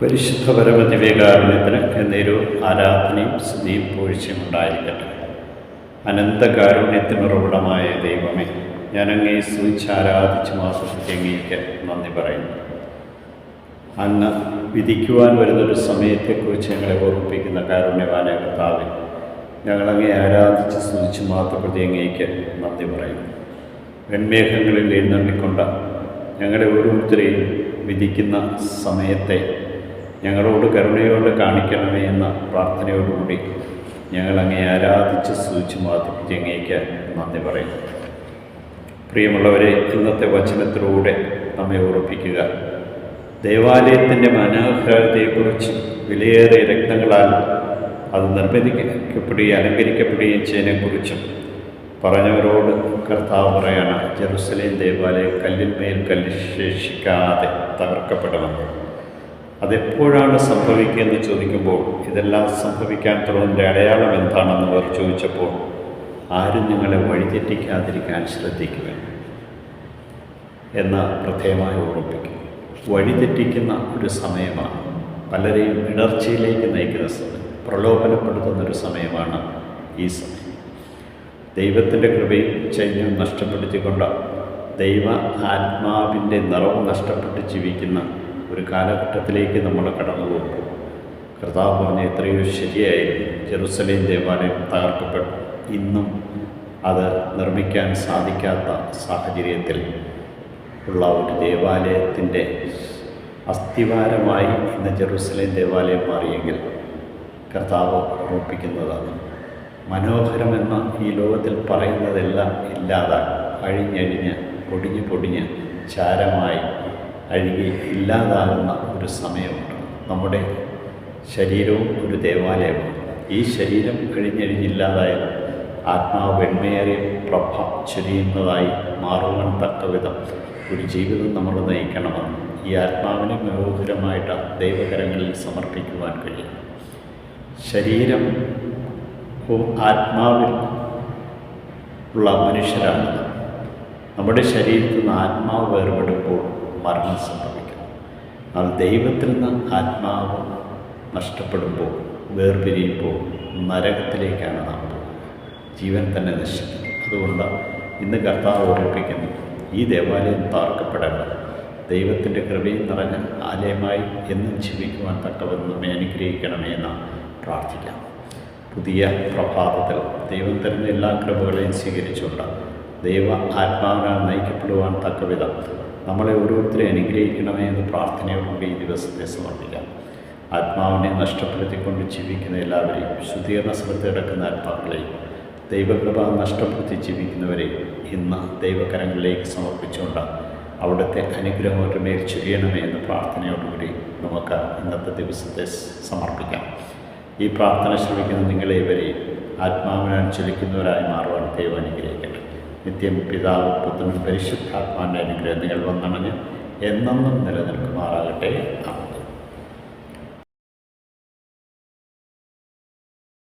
പരിശുദ്ധ പരമദിവ്യകാരുണ്യത്തിന് എന്നൊരു ആരാധനയും സ്തുതിയും പൂഴ്ചയും ഉണ്ടായിരിക്കട്ടെ. അനന്തകാരുണ്യത്തിനുറവിടമായ ദൈവമേ ഞാനങ്ങേ സൂചിച്ച് ആരാധിച്ച് മാസത്തേക്ക് അങ്ങേക്ക് നന്ദി പറയുന്നു. അങ്ങ് വിധിക്കുവാൻ വരുന്നൊരു സമയത്തെക്കുറിച്ച് ഞങ്ങളെ ഓർമ്മിപ്പിക്കുന്ന കാരുണ്യവാന കർത്താവെ ഞങ്ങളങ്ങേ ആരാധിച്ച് സ്തുതിച്ച് മാത്രപ്രതി അങ്ങേക്ക് നന്ദി പറയുന്നു. വെൺമേഘങ്ങളിൽ എഴുന്നള്ളിക്കൊണ്ട് ഞങ്ങളുടെ ഓരോരുത്തരെയും വിധിക്കുന്ന സമയത്തെ ഞങ്ങളോട് കരുണയോടെ കാണിക്കണമേ എന്ന പ്രാർത്ഥനയോടുകൂടി ഞങ്ങളങ്ങേ ആരാധിച്ച് സ്തുതിച്ച് മാത്രപ്രതി അങ്ങേക്ക് നന്ദി പറയുന്നു. പ്രിയമുള്ളവരെ ഇന്നത്തെ വചനത്തിലൂടെ നമ്മെ ഓർപ്പിക്കുക. ദേവാലയത്തിന്റെ മനോഹാരിതയെക്കുറിച്ച് വിലയേറിയ രക്തങ്ങളാൽ അത് നിർമ്മിക്കപ്പെടുകയും അലങ്കരിക്കപ്പെടുകയും ചെയ്യുന്നതിനെക്കുറിച്ചും പറഞ്ഞവരോട് കർത്താവ് പറയാണ് ജെറുസലേം ദേവാലയം കല്ലിന്മേൽ കല്ല് ശേഷിക്കാതെ തകർക്കപ്പെടണം. അതെപ്പോഴാണ് സംഭവിക്കുക എന്ന് ചോദിക്കുമ്പോൾ ഇതെല്ലാം സംഭവിക്കാൻ തുടങ്ങുന്നതിന്റെ അടയാളം എന്താണെന്ന് അവർ ചോദിച്ചപ്പോൾ ആരും നിങ്ങളെ വഴിതെറ്റിക്കാതിരിക്കാൻ ശ്രദ്ധിക്കുക എന്ന പ്രത്യേകമായി ഓർമ്മിപ്പിക്കും. വഴിതെറ്റിക്കുന്ന ഒരു സമയമാണ്. പലരെയും ഇടർച്ചയിലേക്ക് നയിക്കുന്ന സമയം. പ്രലോഭനപ്പെടുത്തുന്ന ഒരു സമയമാണ് ഈ സമയം. ദൈവത്തിന്റെ കൃപയും ചൈന്യവും നഷ്ടപ്പെടുത്തിക്കൊണ്ട് ദൈവ ആത്മാവിന്റെ നിറവും നഷ്ടപ്പെട്ട് ജീവിക്കുന്ന ഒരു കാലഘട്ടത്തിലേക്ക് നമ്മൾ കടന്നു പോകുമ്പോൾ കർത്താവ് പറഞ്ഞ എത്രയോ ശരിയായിരുന്നു. ജെറുസലേം ദേവാലയം തകർക്കപ്പെട്ടു. ഇന്നും അത് നിർമ്മിക്കാൻ സാധിക്കാത്ത സാഹചര്യത്തിൽ ഉള്ള ഒരു ദേവാലയത്തിന്റെ അസ്ഥിവാരമായി ഇന്ന് ജെറുസലേം ദേവാലയം മാറിയെങ്കിൽ കർത്താവ് ഓർമ്മിപ്പിക്കുന്നതാണ് മനോഹരമെന്ന ഈ ലോകത്തിൽ പറയുന്നതെല്ലാം ഇല്ലാതാകും അഴിഞ്ഞഴിഞ്ഞ് പൊടിഞ്ഞ് പൊടിഞ്ഞ് ചാരമായി അഴുകി ഇല്ലാതാകുന്ന ഒരു സമയമുണ്ട്. നമ്മുടെ ശരീരവും ഒരു ദേവാലയമാണ്. ഈ ശരീരം കഴിഞ്ഞഴിഞ്ഞില്ലാതായാൽ ആത്മാവ് വെണ്മയേറിയ പ്രഭ ചൊരിയുന്നതായി മാറുവാൻ തക്കവിധം ഒരു ജീവിതം നമ്മൾ നയിക്കണമെന്ന് ഈ ആത്മാവിനെ മനോഹരമായിട്ട് ദൈവകരങ്ങളിൽ സമർപ്പിക്കുവാൻ കഴിയും. ശരീരം ആത്മാവിൽ ഉള്ള മനുഷ്യരാണ്. നമ്മുടെ ശരീരത്തിൽ നിന്ന് ആത്മാവ് വേർപെടുമ്പോൾ മരണം സംഭവിക്കുന്നു. എന്നാൽ ദൈവത്തിൽ നിന്ന് ആത്മാവ് നഷ്ടപ്പെടുമ്പോൾ വേർപിരിയുമ്പോൾ നരകത്തിലേക്കാണ് നാം ജീവൻ തന്നെ നശിക്കുന്നത് അതുകൊണ്ട് ഇന്ന് കർത്താവ് ഓർമ്മിപ്പിക്കുന്നു ഈ ദേവാലയം താർക്കപ്പെടേണ്ട ദൈവത്തിന്റെ കൃപയും നിറഞ്ഞ ആലയമായി എന്നും ജീവിക്കുവാൻ തക്കവെന്ന് നമ്മെ അനുഗ്രഹിക്കണമേ പ്രാർത്ഥിക്കാം. പുതിയ പ്രഭാതത്തിൽ ദൈവം തരുന്ന എല്ലാ കൃപകളെയും സ്വീകരിച്ചുകൊണ്ട് ദൈവ ആത്മാവിനാൽ നയിക്കപ്പെടുവാൻ തക്കവിധം നമ്മളെ ഓരോരുത്തരെ അനുഗ്രഹിക്കണമേ എന്ന് പ്രാർത്ഥനയോടുകൂടി ഈ ദിവസത്തെ സമർപ്പിക്കാം. ആത്മാവിനെ നഷ്ടപ്പെടുത്തിക്കൊണ്ട് ജീവിക്കുന്ന എല്ലാവരെയും ശുദ്ധീകരണ കിടക്കുന്ന ആത്മാക്കളെയും ദൈവകൃപ നഷ്ടപ്പെടുത്തി ജീവിക്കുന്നവരെ ഇന്ന് ദൈവകരങ്ങളിലേക്ക് സമർപ്പിച്ചുകൊണ്ട് അവിടുത്തെ അനുഗ്രഹം അവരുടെ മേൽ ചൊരിയണമേ എന്ന പ്രാർത്ഥനയോടുകൂടി നമുക്ക് ഇന്നത്തെ ദിവസത്തെ സമർപ്പിക്കാം. ഈ പ്രാർത്ഥന ശ്രമിക്കുന്ന നിങ്ങളേവരെയും ആത്മാവിനാൽ ചലിക്കുന്നവരായി മാറുവാൻ ദൈവം അനുഗ്രഹിക്കട്ടെ. നിത്യം പിതാവ് പുത്രൻ പരിശുദ്ധാത്മാവിന്റെ അനുഗ്രഹം നിങ്ങൾ വന്നണഞ്ഞ് എന്നെന്നും നിലനിൽക്കുമാറാകട്ടെ. ആമേൻ.